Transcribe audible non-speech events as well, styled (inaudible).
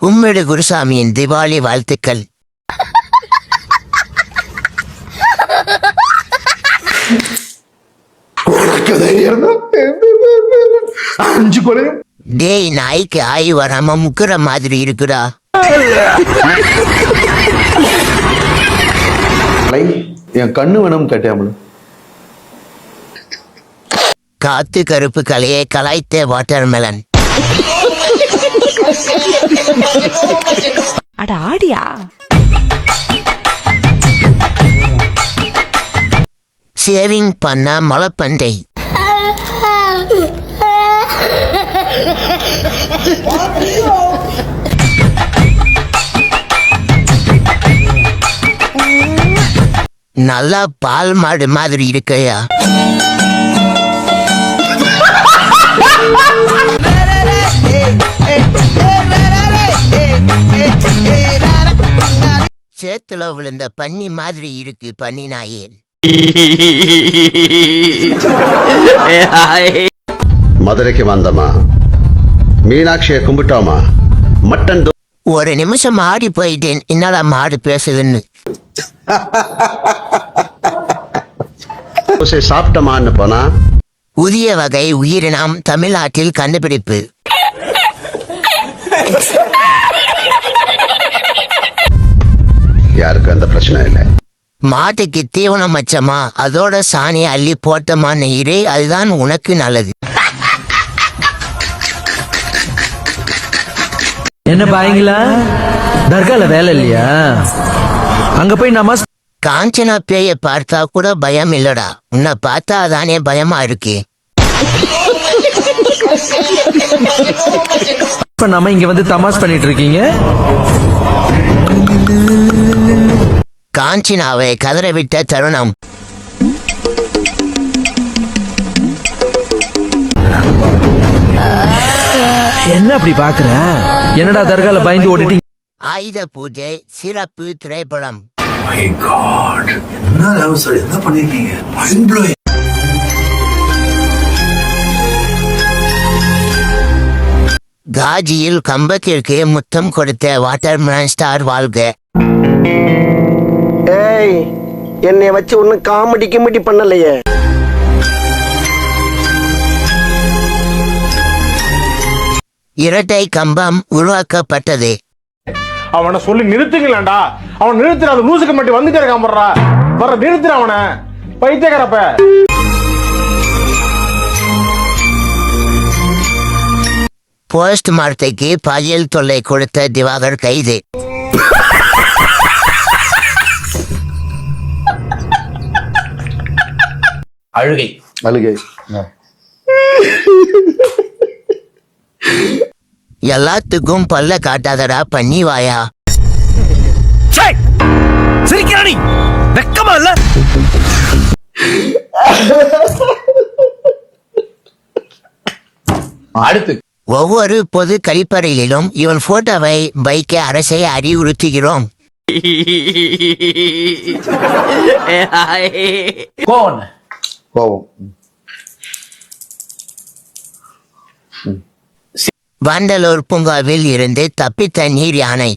உம்மிடு குருசாமியின் திவாலி வாழ்த்துக்கள். அஞ்சு கொலையும் டேய் நாய்க்கு ஆய் வராம முக்குற மாதிரி இருக்குடா. என் கண்ணு வேணும் கேட்டியாமல காத்து கருப்பு கலையை கலாய்த்த வாட்டர்மெலன் அட ஆடியா? சேவிங் பண்ண மலப்பண்டை. நல்லா பால் மாடு மாதிரி இருக்கையா? சேத்துல விழுந்த பன்னி மாதிரி இருக்கு பன்னி நாயே. மதுரைக்கு வந்தோமா மீனாட்சியை கும்பிட்டோமா மட்டன் ஒரு நிமிஷம் ஆடி போயிட்டேன். என்னடா மாடு பேசுதுன்னு. சாப்பிட்டோமான்னு போனா? புதிய வகை உயிரினம் தமிழ்நாட்டில் கண்டுபிடிப்பு. யாருக்கும் எந்த பிரச்சனை இல்லை. மாட்டுக்கு தீவனம் வச்சமா அதோட சாணி அள்ளி போட்டமான்னு இரு அதுதான் உனக்கு நல்லது. என்ன பாயங்களா தர்கால வேலை இல்லையா? அங்க போய் நமாஸ் காஞ்சனா பேய பார்த்தா கூட பயம் இல்லடா. உன்னை பார்த்தா அதானே பயமா இருக்கு. பண்ணாம இங்க வந்து தமாஸ் பண்ணிட்டு இருக்கீங்க? காஞ்சனாவை கதறவிட்ட தருணம். என்ன அப்படி பாக்குற என்னடா தர்கால பயந்து ஓடிட்டீங்க? ஆயுத பூஜை சிறப்பு திரைப்படம். என்ன பண்ணிருக்கீங்க? காஜியில் கம்பத்திற்கு முத்தம் கொடுத்த வாட்டர்மேன் ஸ்டார் வாழ்க. ஏய் என்னை வச்சு ஒன்னும் காமெடி கிமெடி பண்ணலையே. இரட்டை கம்பம் உருவாக்கப்பட்டது. அவனை சொல்லி நிறுத்துங்களேன்டா. அவன் நிறுத்துற அந்த லூசுக்கு மட்டும் வந்துட்டே இருக்கான் போடுறா வர நிறுத்துற அவனை. பைத்தியக்காரப்ப. போஸ்ட் மார்த்தைக்கு பாலியல் தொல்லை கொடுத்த திவாகர் கைது. (laughs) அழுகை. எல்லாத்துக்கும் பல்ல காட்டாதடா பண்ணி வாயா. சிரிக்கிறானி வெக்கமா இல்ல? அடுத்து. ஒவ்வொரு பொது கழிப்பறையிலும் இவன் போட்டோவை வைக்க அரசை அறிவுறுத்துகிறோம். கோவம் கோவம் வண்டலூர் பூங்காவில் இருந்து தப்பித்த நீர் யானை.